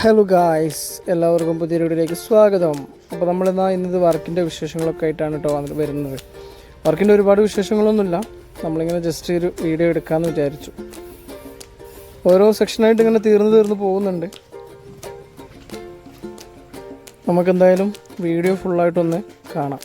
Hello guys എല്ലാവർക്കും പുതിയ വീഡിയോയിലേക്ക് സ്വാഗതം. അപ്പോൾ നമ്മളിന്നാ ഇന്നത് വർക്കിന്റെ വിശേഷങ്ങളൊക്കെ ആയിട്ടാണ് കേട്ടോ വന്നിട്ട് വരുന്നത്. വർക്കിന്റെ ഒരുപാട് വിശേഷങ്ങളൊന്നുമില്ല. നമ്മളിങ്ങനെ ജസ്റ്റ് ഒരു വീഡിയോ എടുക്കാമെന്ന് വിചാരിച്ചു. ഓരോ സെക്ഷനായിട്ട് ഇങ്ങനെ തീർന്നു തീർന്നു പോകുന്നുണ്ട്. നമുക്കെന്തായാലും വീഡിയോ ഫുള്ളായിട്ടൊന്ന് കാണാം.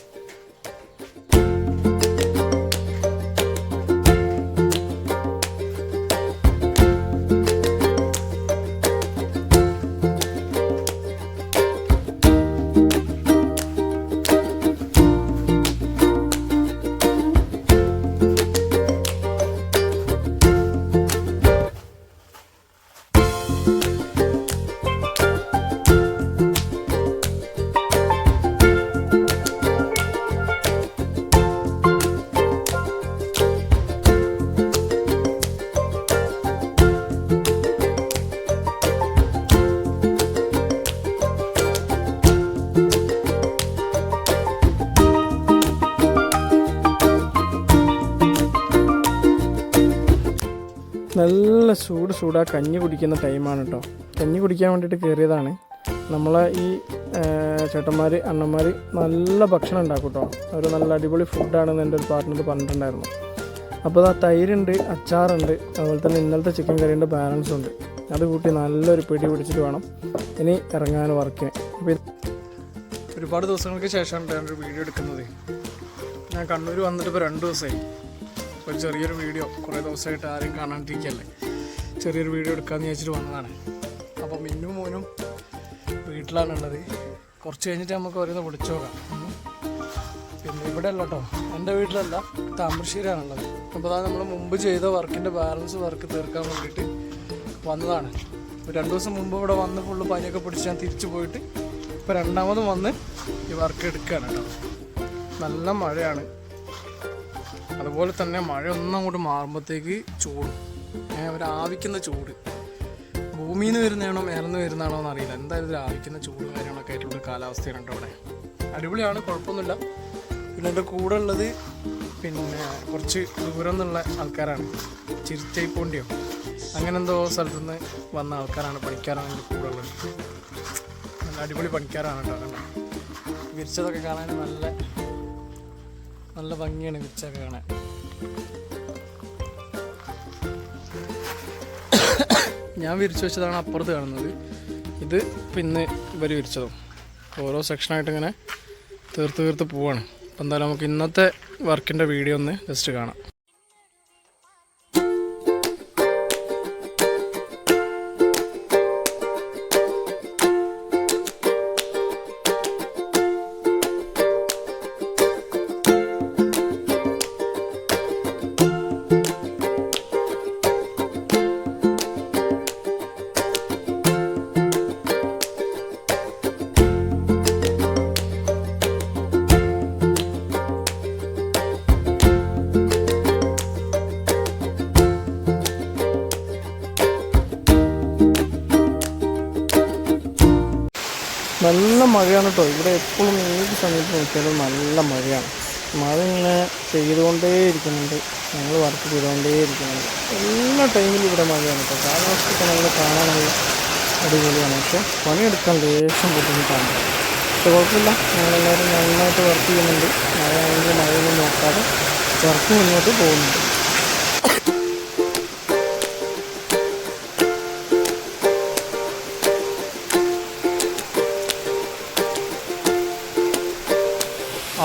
നല്ല ചൂട് ചൂടാ കഞ്ഞി കുടിക്കുന്ന ടൈമാണ് കേട്ടോ കഞ്ഞി കുടിക്കാൻ വേണ്ടിയിട്ട് കയറിയതാണ് നമ്മളെ ഈ ചേട്ടന്മാർ അണ്ണന്മാർ നല്ല ഭക്ഷണം ഉണ്ടാക്കും കേട്ടോ അവർ നല്ല അടിപൊളി ഫുഡാണെന്ന് എന്റെ ഒരു പാർട്ട്ണർ പറഞ്ഞിട്ടുണ്ടായിരുന്നു. അപ്പോൾ ആ തൈരുണ്ട് അച്ചാറുണ്ട് അതുപോലെ തന്നെ ഇന്നലത്തെ ചിക്കൻ കറിയുടെ ബാലൻസ് ഉണ്ട്. അത് കൂട്ടി നല്ലൊരു പിടി പിടിച്ചിട്ട് വേണം ഇനി ഇറങ്ങാൻ വർക്കിന് ഒരുപാട് ദിവസങ്ങൾക്ക് ശേഷമാണ് ഞാനൊരു വീഡിയോ എടുക്കുന്നത്. ഞാൻ കണ്ണൂർ വന്നിട്ട് ഇപ്പോൾ രണ്ട് ദിവസമായി. ഒരു ചെറിയൊരു വീഡിയോ കുറേ ദിവസമായിട്ട് ആരും കാണാണ്ടിരിക്കല്ലേ ചെറിയൊരു വീഡിയോ എടുക്കാമെന്ന് വിചാരിച്ചിട്ട് വന്നതാണ്. അപ്പോൾ മിന്നും മോനും വീട്ടിലാണുള്ളത്. കുറച്ച് കഴിഞ്ഞിട്ട് നമുക്ക് ഓരോന്ന് വിളിച്ചു നോക്കാം. പിന്നെ ഇവിടെ അല്ല കേട്ടോ എന്റെ വീട്ടിലല്ല താമരശ്ശേരിയാണുള്ളത്. അപ്പോൾ അതാണ് നമ്മൾ മുമ്പ് ചെയ്ത വർക്കിന്റെ ബാലൻസ് വർക്ക് തീർക്കാൻ വേണ്ടിയിട്ട് വന്നതാണ്. ഇപ്പോൾ രണ്ട് ദിവസം മുമ്പ് ഇവിടെ വന്ന് ഫുള്ള് പനിയൊക്കെ പിടിച്ച് ഞാൻ തിരിച്ചു പോയിട്ട് ഇപ്പോൾ രണ്ടാമതും വന്ന് ഈ വർക്ക് എടുക്കുകയാണ് കേട്ടോ നല്ല മഴയാണ്. അതുപോലെ തന്നെ മഴ ഒന്നും അങ്ങോട്ട് മാറുമ്പോഴത്തേക്ക് ചൂട്. ഒരു ആവിക്കുന്ന ചൂട്. ഭൂമിയിൽ നിന്ന് വരുന്നതാണോ മേലെ നിന്ന് വരുന്നതാണോ എന്ന് അറിയില്ല എന്തായാലും ഇതിൽ ആവിക്കുന്ന ചൂട് കാര്യങ്ങളൊക്കെ ആയിട്ടുള്ള കാലാവസ്ഥയാണ് കേട്ടോ അവിടെ. അടിപൊളിയാണ് കുഴപ്പമൊന്നുമില്ല. പിന്നെ എന്റെ കൂടെ ഉള്ളത് പിന്നെ കുറച്ച് ദൂരം നിന്നുള്ള ആൾക്കാരാണ്. ചിരിച്ചൈപ്പോണ്ടിയോ. അങ്ങനെ എന്തോ സ്ഥലത്തു നിന്ന് വന്ന ആൾക്കാരാണ് പണിക്കാരാണ് എന്റെ കൂടെ ഉള്ളത്. നല്ല അടിപൊളി പണിക്കാരാണ് കേട്ടോ കണ്ടോ വിരിച്ചതൊക്കെ കാണാൻ നല്ല നല്ല ഭംഗിയാണ് പിച്ചൊക്കെ കാണാൻ. ഞാൻ വിരിച്ചു വെച്ചതാണ് അപ്പുറത്ത് കാണുന്നത്. ഇത് പിന്നെ ഇവർ വിരിച്ചതും. ഓരോ സെക്ഷനായിട്ട് ഇങ്ങനെ തീർത്ത് തീർത്ത് പോവാണ്. അപ്പം എന്തായാലും നമുക്ക് ഇന്നത്തെ വർക്കിന്റെ വീഡിയോ ഒന്ന് ജസ്റ്റ് കാണാം. നല്ല മഴയാണ് കേട്ടോ ഇവിടെ എപ്പോഴും ഏത് സമയത്ത് നോക്കിയാലും നല്ല മഴയാണ്. മഴ ഇങ്ങനെ പെയ്തുകൊണ്ടേ ഇരിക്കുന്നുണ്ട്. ഞങ്ങൾ വർക്ക് ചെയ്തുകൊണ്ടേ ഇരിക്കുന്നുണ്ട്. എല്ലാ ടൈമിലും ഇവിടെ മഴയാണ് കേട്ടോ കാലാവസ്ഥയൊക്കെ നമ്മൾ കാണാനുള്ള അടിപൊളിയാണ്. പക്ഷെ പണിയെടുക്കാൻ ലേശം ബുദ്ധിമുട്ടാണ്. പക്ഷെ കുഴപ്പമില്ല. ഞങ്ങളെല്ലാവരും നന്നായിട്ട് വർക്ക് ചെയ്യുന്നുണ്ട്. മഴയാണെങ്കിൽ മഴയൊന്നും നോക്കാതെ വർക്ക് മുന്നോട്ട് പോകുന്നുണ്ട്.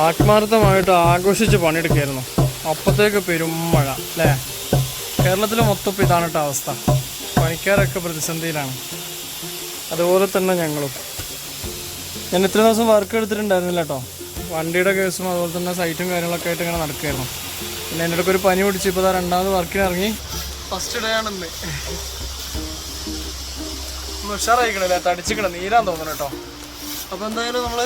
ആത്മാർത്ഥമായിട്ട് ആഘോഷിച്ച് പണിയെടുക്കായിരുന്നു അപ്പത്തേക്ക് പെരുമഴ അല്ലേ? കേരളത്തിൽ മൊത്തം ഇതാണ് കേട്ടോ അവസ്ഥ. പണിക്കാരൊക്കെ പ്രതിസന്ധിയിലാണ്. അതുപോലെ തന്നെ ഞങ്ങളും. ഞാൻ ഇത്ര ദിവസം വർക്ക് എടുത്തിട്ടുണ്ടായിരുന്നില്ല കേട്ടോ. വണ്ടിയുടെ കേസും അതുപോലെ തന്നെ സൈറ്റും കാര്യങ്ങളൊക്കെ ആയിട്ട് ഇങ്ങനെ നടക്കുകയായിരുന്നു. പിന്നെ എന്റെ ഒരു പനി പിടിച്ച് ഇപ്പോൾ രണ്ടാമത് വർക്കിന് ഇറങ്ങി. ഫസ്റ്റ് ഡേ ആണ് ഉഷാറായിക്കണല്ലേ തടിച്ചിക്കണം നീരാൻ തോന്നണം കേട്ടോ. അപ്പോൾ എന്തായാലും നമ്മൾ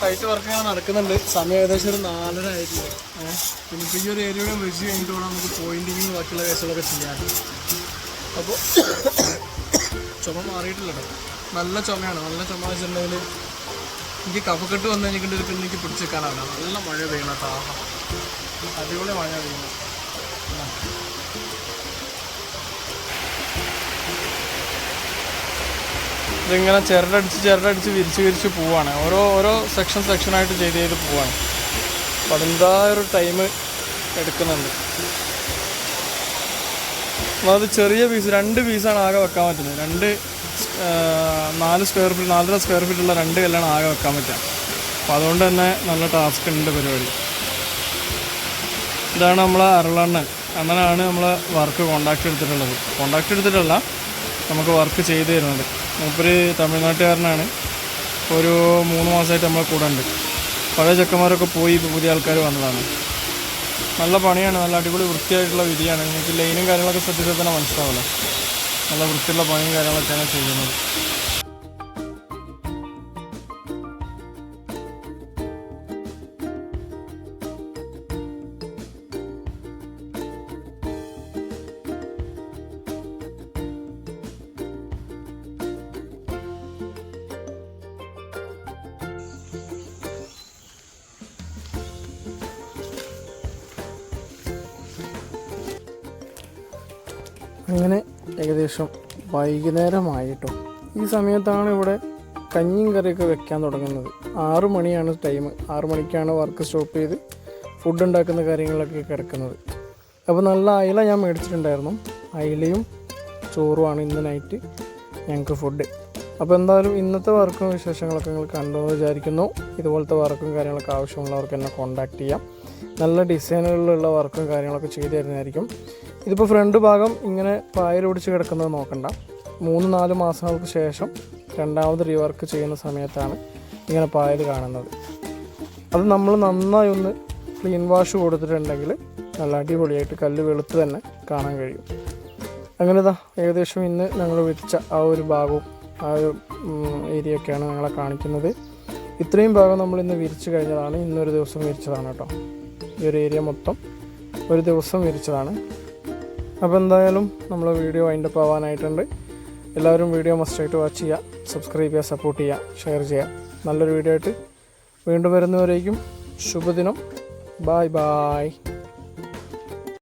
സൈറ്റ് വർക്ക് ഇങ്ങനെ നടക്കുന്നുണ്ട്. സമയം ഏകദേശം ഒരു നാലര ആയിട്ടുണ്ട് നമുക്ക് ഈ ഒരു ഏരിയയുടെ വെച്ച് കഴിഞ്ഞിട്ട് വേണം നമുക്ക് പോയിന്റിങ്ങും ബാക്കിയുള്ള കേസുകളൊക്കെ ചെയ്യാൻ. അപ്പോൾ ചുമ മാറിയിട്ടില്ല നല്ല ചുമയാണ്. നല്ല ചുമ വെച്ചിട്ടുണ്ടെങ്കിൽ എനിക്ക് കഫക്കെട്ട് വന്നു കഴിഞ്ഞിട്ട് പിന്നെ എനിക്ക് പിടിച്ച് നല്ല മഴ പെയ്യണം താപം അടിപൊളി മഴ പെയ്യുന്നത് ഇതിങ്ങനെ ചിരടടിച്ച് ചിരടടിച്ച് വിരിച്ച് വിരിച്ച് പോവാണ്. ഓരോ ഓരോ സെക്ഷൻ സെക്ഷനായിട്ട് ചെയ്ത് ചെയ്ത് പോവാണ്. അപ്പം അതിന്റെതായ ഒരു ടൈം എടുക്കുന്നുണ്ട് അത് ചെറിയ പീസ് രണ്ട് പീസാണ് ആകെ വെക്കാൻ പറ്റുന്നത്. രണ്ട് നാല് സ്ക്വയർ ഫീറ്റ് നാലര സ്ക്വയർ ഫീറ്റുള്ള രണ്ട് കല്ലാണ് ആകെ വെക്കാൻ പറ്റുക. അപ്പോൾ അതുകൊണ്ട് തന്നെ നല്ല ടാസ്ക് ഉണ്ട് പരിപാടി. ഇതാണ് നമ്മളെ അരളണ്ണൻ. അണ്ണനാണ് നമ്മൾ വർക്ക് കോണ്ടാക്ട് എടുത്തിട്ടുള്ളത്. കോണ്ടാക്ട് എടുത്തിട്ടല്ല നമുക്ക് വർക്ക് ചെയ്തു തരുന്നത്. മൂപ്പര് തമിഴ്നാട്ടുകാരനാണ്. ഒരു മൂന്ന് മാസമായിട്ട് നമ്മളെ കൂടെ ഉണ്ട്. പഴയ ചെക്കന്മാരൊക്കെ പോയി ഇപ്പോൾ പുതിയ ആൾക്കാർ വന്നതാണ്. നല്ല പണിയാണ് നല്ല അടിപൊളി വൃത്തിയായിട്ടുള്ള വിധിയാണ്. നിങ്ങൾക്ക് ലൈനും കാര്യങ്ങളൊക്കെ ശ്രദ്ധിച്ചാൽ തന്നെ മനസ്സിലാവില്ല നല്ല വൃത്തിയുള്ള പണിയും കാര്യങ്ങളൊക്കെയാണ് ചെയ്യുന്നത്. അങ്ങനെ ഏകദേശം വൈകുന്നേരമായിട്ടോ. ഈ സമയത്താണ് ഇവിടെ കഞ്ഞിയും കറിയൊക്കെ വെക്കാൻ തുടങ്ങുന്നത്. ആറു മണിയാണ് ടൈം ആറു മണിക്കാണ് വർക്ക് സ്റ്റോപ്പ് ചെയ്ത് ഫുഡ് ഉണ്ടാക്കുന്ന കാര്യങ്ങളൊക്കെ കിടക്കുന്നത്. അപ്പോൾ നല്ല അയില ഞാൻ മേടിച്ചിട്ടുണ്ടായിരുന്നു. അയിലയും ചോറുമാണ് ഇന്ന് നൈറ്റ് ഞങ്ങൾക്ക് ഫുഡ് അപ്പോൾ എന്തായാലും ഇന്നത്തെ വർക്കും വിശേഷങ്ങളൊക്കെ നിങ്ങൾ കണ്ടെന്ന് വിചാരിക്കുന്നു. ഇതുപോലത്തെ വർക്കും കാര്യങ്ങളൊക്കെ ആവശ്യമുള്ളവർക്ക് എന്നെ കോൺടാക്റ്റ് ചെയ്യാം. നല്ല ഡിസൈനുകളിലുള്ള വർക്കും കാര്യങ്ങളൊക്കെ ചെയ്തു തരുന്നതായിരിക്കും. ഇതിപ്പോൾ ഫ്രണ്ട് ഭാഗം ഇങ്ങനെ പായൽ പായലൊടിച്ച് കിടക്കുന്നത് നോക്കണ്ട. മൂന്ന് നാല് മാസങ്ങൾക്ക് ശേഷം രണ്ടാമത് റീവർക്ക് ചെയ്യുന്ന സമയത്താണ് ഇങ്ങനെ പായൽ കാണുന്നത്. അത് നമ്മൾ നന്നായി ഒന്ന് ക്ലീൻ വാഷ് കൊടുത്തിട്ടുണ്ടെങ്കിൽ നല്ല അടിപൊളിയായിട്ട് കല്ല് വെളുത്ത് തന്നെ കാണാൻ കഴിയും. അങ്ങനെ ഇതാ ഏകദേശം ഇന്ന് ഞങ്ങൾ വിരിച്ച ആ ഒരു ഭാഗവും ആ ഒരു ഏരിയ ഒക്കെയാണ് ഞങ്ങളെ കാണിക്കുന്നത്. ഇത്രയും ഭാഗം നമ്മൾ ഇന്ന് വിരിച്ചു കഴിഞ്ഞതാണ്. ഇന്നൊരു ദിവസം വിരിച്ചതാണ് കേട്ടോ. ഈ ഒരു ഏരിയ മൊത്തം ഒരു ദിവസം വിരിച്ചതാണ്. അപ്പോൾ എന്തായാലും നമ്മൾ വീഡിയോ വൈൻഡപ്പ് ആവാനായിട്ടുണ്ട്. എല്ലാവരും വീഡിയോ മസ്റ്റായിട്ട് വാച്ച് ചെയ്യുക സബ്സ്ക്രൈബ് ചെയ്യുക സപ്പോർട്ട് ചെയ്യുക ഷെയർ ചെയ്യുക. നല്ലൊരു വീഡിയോ ആയിട്ട് വീണ്ടും വരുന്നവരേക്കും ശുഭദിനം. Bye bye